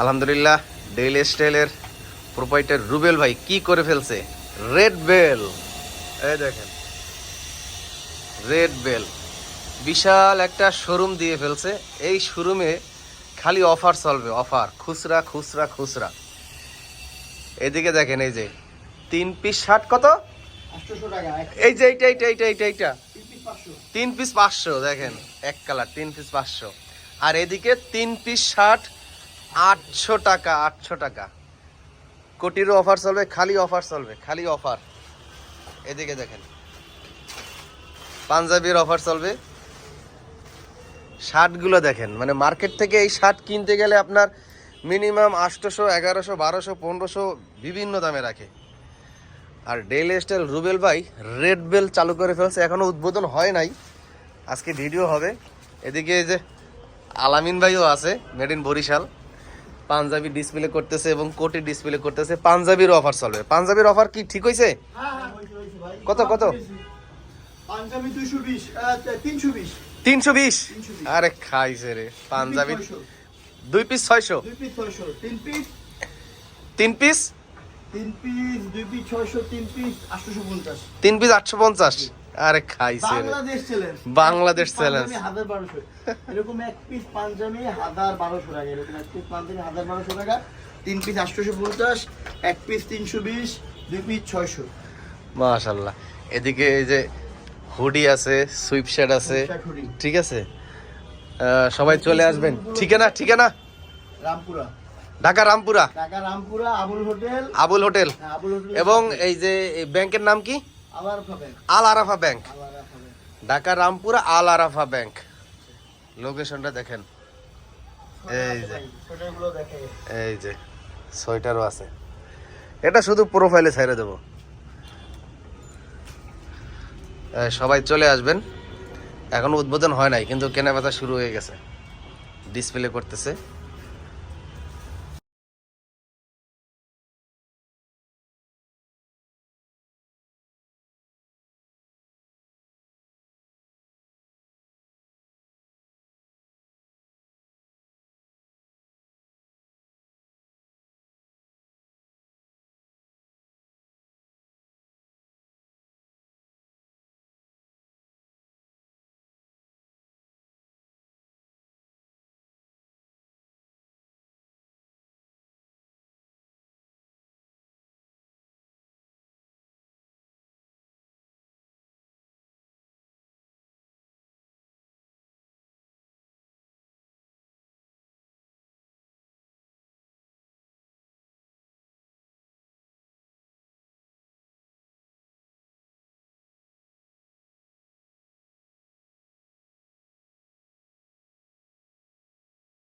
আলহামদুলিল্লাহ ডেইলি স্টাইলের প্রোপাইটার রুবেল ভাই কি করে ফেলছে? রেড বেল এই দেখেন। রেড বেল বিশাল একটা শোরুম দিয়ে ফেলছে। এই শোরুমে খালি অফার চলবে অফার খুচরা খুচরা খুচরা। এদিকে দেখেন এই যে তিন পিস শার্ট কত? এই যে এইটা এইটা এইটা এইটা এইটা। তিন পিস পাঁচশো। দেখেন। এক কালার তিন পিস পাঁচশো। আর এদিকে তিন পিস শার্ট আটশো টাকা আটশো টাকা। কোটিরও অফার চলবে, খালি অফার চলবে, খালি অফার এদিকে দেখেন। পাঞ্জাবির অফার চলবে। শার্টগুলো দেখেন মানে মার্কেট থেকে এই শার্ট কিনতে গেলে আপনার মিনিমাম আটশোশো এগারোশো, বারোশো, পনেরোশো বিভিন্ন দামে রাখে। আর ডেইলি স্টাইল রুবেল ভাই রেড বেল চালু করে ফেলছে, এখনও উদ্বোধন হয় নাই। আজকে ভিডিও হবে। এদিকে যে আলামিন ভাইও আছে made in Barishal. Panjabi display করতেছে এবং কোটি ডিসপ্লে করতেছে পাঞ্জাবির অফার চলবে। পাঞ্জাবির অফার কি ঠিক হয়েছে হ্যাঁ হ্যাঁ। কত, কত? পাঞ্জাবি তিনশো বিশ। তিনশো বিশ? 320 আরে খাইছে রে পাঞ্জাবি দুই পিস ছয়শো? তিন পিস? তিন পিস দুই পিস ছয়শো তিন পিস আটশোশো পঞ্চাশ। তিন পিস আটশো পঞ্চাশ আরে খাইছে বাংলাদেশ চ্যালেঞ্জ বাংলাদেশ challenge। হাজার বারোশো। এরকম এক পিস পাঞ্জাবি হাজার বারোশো টাকা এরকম এক পিস পাঞ্জাবি হাজার বারোশো টাকা। তিন পিস আটশোশো পঞ্চাশ এক পিস তিনশো বিশ দুই পিস ছয়শো। মাশাল্লাহ। এদিকে এই যে হুডি আছে সুইপ শার্ট আছে ঠিক আছে? সবাই চলে আসবেন। ঠিকানা ঠিকানা? রামপুরা। ঢাকা রামপুরা? ঢাকা রামপুরা আবুল হোটেল। আবুল হোটেল। হ্যাঁ, এবং এই যে ব্যাংকের নাম কি? আল আরাফা ব্যাংক। ঢাকা রামপুরা আল আরাফা ব্যাংক। লোকেশনটা দেখেন। এই যে। এই যে সোয়েটারও আছে। এটা শুধু প্রোফাইলে ছেড়ে দেবো। সবাই চলে আসবেন। এখনও উদ্বোধন হয় নাই কিন্তু কেনাবেচা শুরু হয়ে গেছে। ডিসপ্লে করতেছে।